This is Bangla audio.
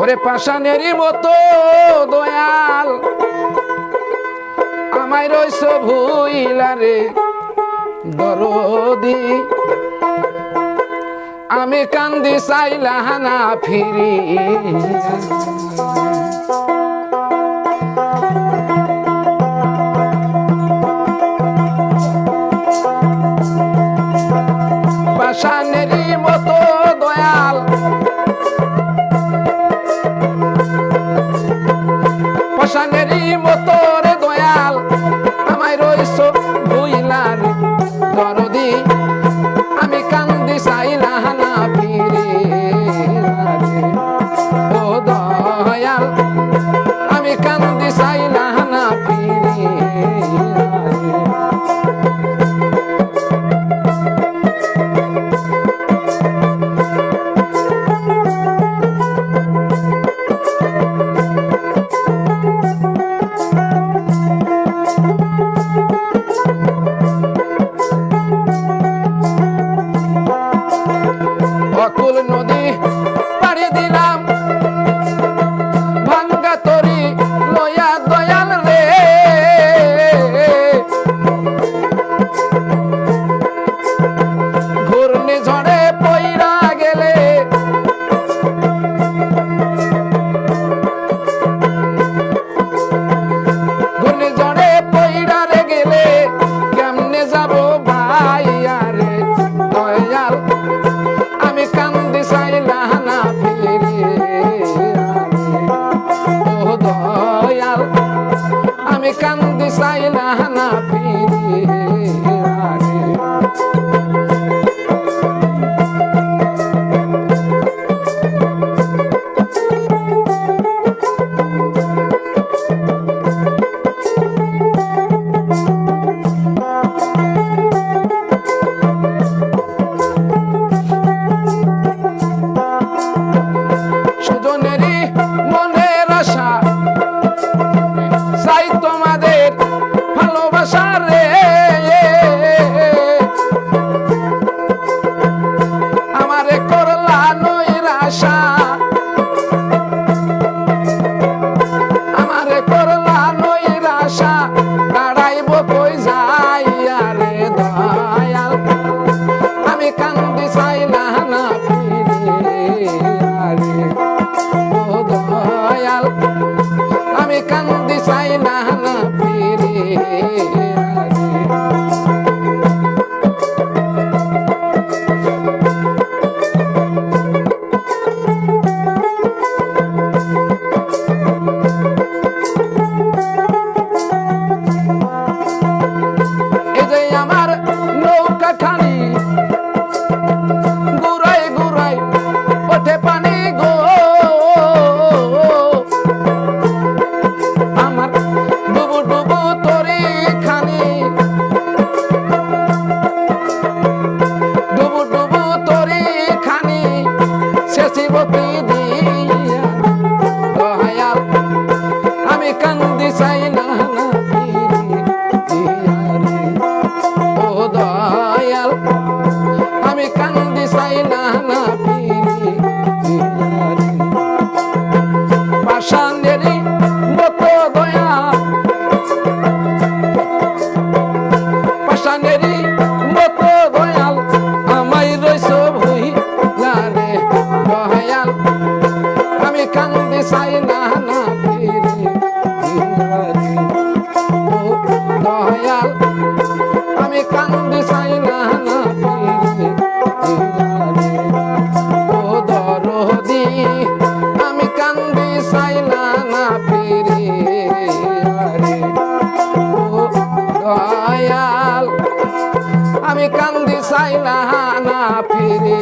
ওরে পাশানেরই মতো দয়াল আমায় রইস ভুইলারে দরদি আমি কান্দি চাইলা হানা ফিরি নদী eh. দয়াল। আমি কান্দি চাইলা কান্দি চাই না। দয়াল আমি কান কান্দি চাই না না ফিরে।